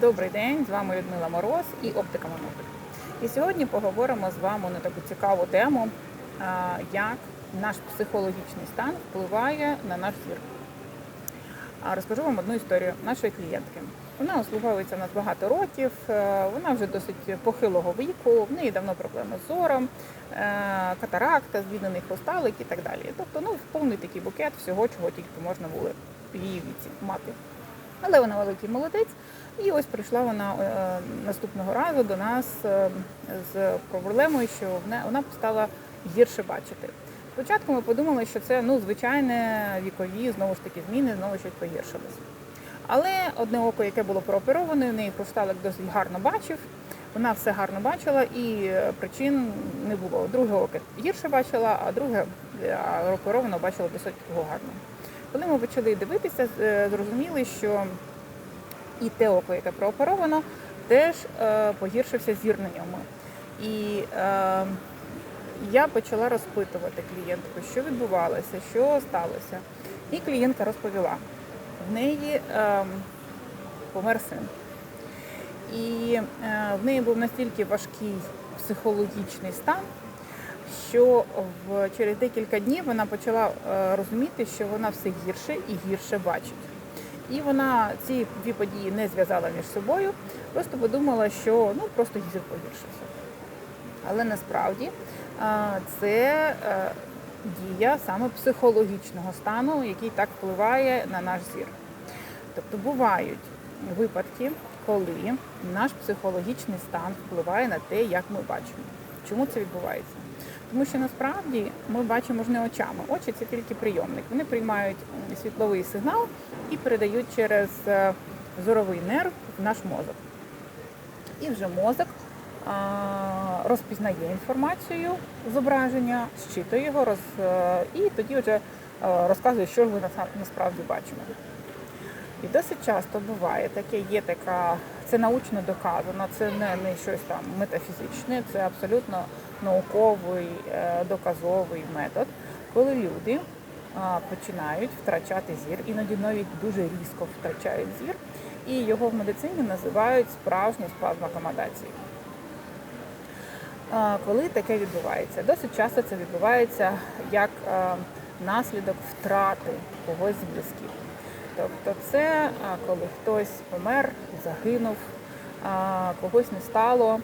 Добрий день, з вами Людмила Мороз і Оптика Монопель. І сьогодні поговоримо з вами на таку цікаву тему, як наш психологічний стан впливає на наш зір. Розкажу вам одну історію нашої клієнтки. Вона обслуговується у нас багато років, е, вона вже досить похилого віку, в неї давно проблеми з зором, е, катаракта, змінений хрусталик і так далі. Тобто, ну, повний такий букет всього, чого тільки можна було в її віці мати. Але вона великий молодець. І ось прийшла вона е, наступного разу до нас е, з проблемою, що вона, стала гірше бачити. Спочатку ми подумали, що це ну, звичайне вікові, знову ж таки, зміни, знову щось погіршилось. Але одне око, яке було проопероване, в неї хрусталик досить гарно бачив. Вона все гарно бачила і е, причин не було. Друге око гірше бачила, а друге а оперовано бачила досить гарно. Коли ми почали дивитися, е, зрозуміли, що і те око, яке прооперовано, теж е, погіршився зір на ньому. І е, я почала розпитувати клієнтку, що відбувалося, що сталося. І клієнтка розповіла, в неї е, помер син. І е, в неї був настільки важкий психологічний стан, що в, через декілька днів вона почала е, розуміти, що вона все гірше і гірше бачить. І вона ці дві події не зв'язала між собою, просто подумала, що ну просто зір погіршився. Але насправді е, це е, дія саме психологічного стану, який так впливає на наш зір. Тобто бувають випадки, коли наш психологічний стан впливає на те, як ми бачимо. Чому це відбувається? Тому що насправді ми бачимо ж не очами. Очі це тільки прийомник. Вони приймають світловий сигнал і передають через е, зоровий нерв в наш мозок. І вже мозок розпізнає інформацію, зображення, щитує його, роз, е, і тоді вже е, розказує, що ж ми насправді бачимо. І досить часто буває таке, є така, це научно доказано, це не, не щось там метафізичне, це абсолютно науковий, е, доказовий метод, коли люди починають втрачати зір, іноді навіть дуже різко втрачають зір, і його в медицині називають справжній спазм акомодації. Коли таке відбувається? Досить часто це відбувається як е, наслідок втрати когось з близьких. Тобто це коли хтось помер, загинув, когось не стало,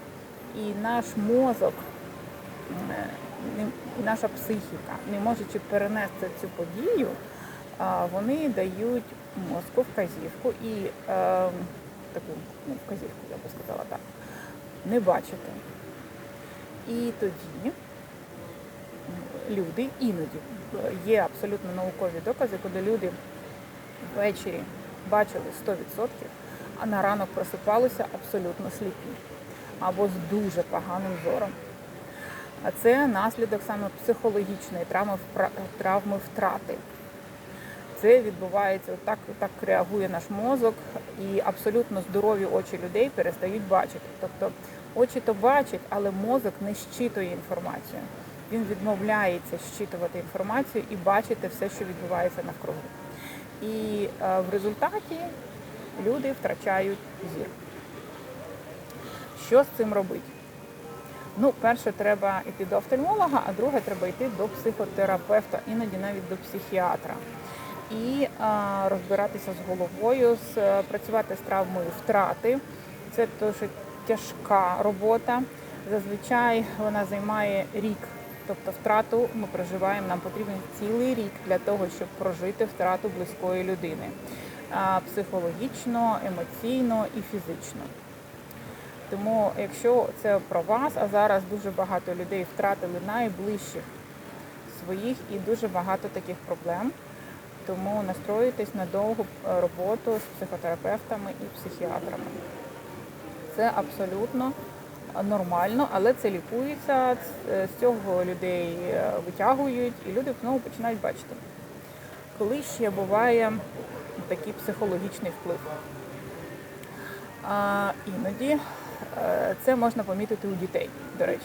і наш мозок, е, наша психіка, не можучи перенести цю подію, вони дають мозку вказівку і е, таку ну, вказівку, я би сказала так, не бачити. І тоді люди іноді є абсолютно наукові докази, коли люди ввечері бачили 100%, а на ранок просипалися абсолютно сліпі або з дуже поганим зором. А це наслідок саме психологічної травми, травми втрати. Це відбувається так, так реагує наш мозок, і абсолютно здорові очі людей перестають бачити. Тобто очі то бачать, але мозок не щитує інформацію. Він відмовляється щитувати інформацію і бачити все, що відбувається навкруги. І е, в результаті люди втрачають зір. Що з цим робити? Ну, перше, треба йти до офтальмолога, а друге, треба йти до психотерапевта, іноді навіть до психіатра. І е, розбиратися з головою, з, е, працювати з травмою втрати. Це дуже тяжка робота. Зазвичай вона займає рік. Тобто втрату ми проживаємо, нам потрібен цілий рік для того, щоб прожити втрату близької людини психологічно, емоційно і фізично. Тому, якщо це про вас, а зараз дуже багато людей втратили найближчих своїх і дуже багато таких проблем. Тому настроюйтесь на довгу е, роботу з психотерапевтами і психіатрами. Це абсолютно нормально, але це лікується, з цього людей е, витягують і люди знову починають бачити. Коли ще буває такий психологічний вплив? А, іноді е, це можна помітити у дітей, до речі.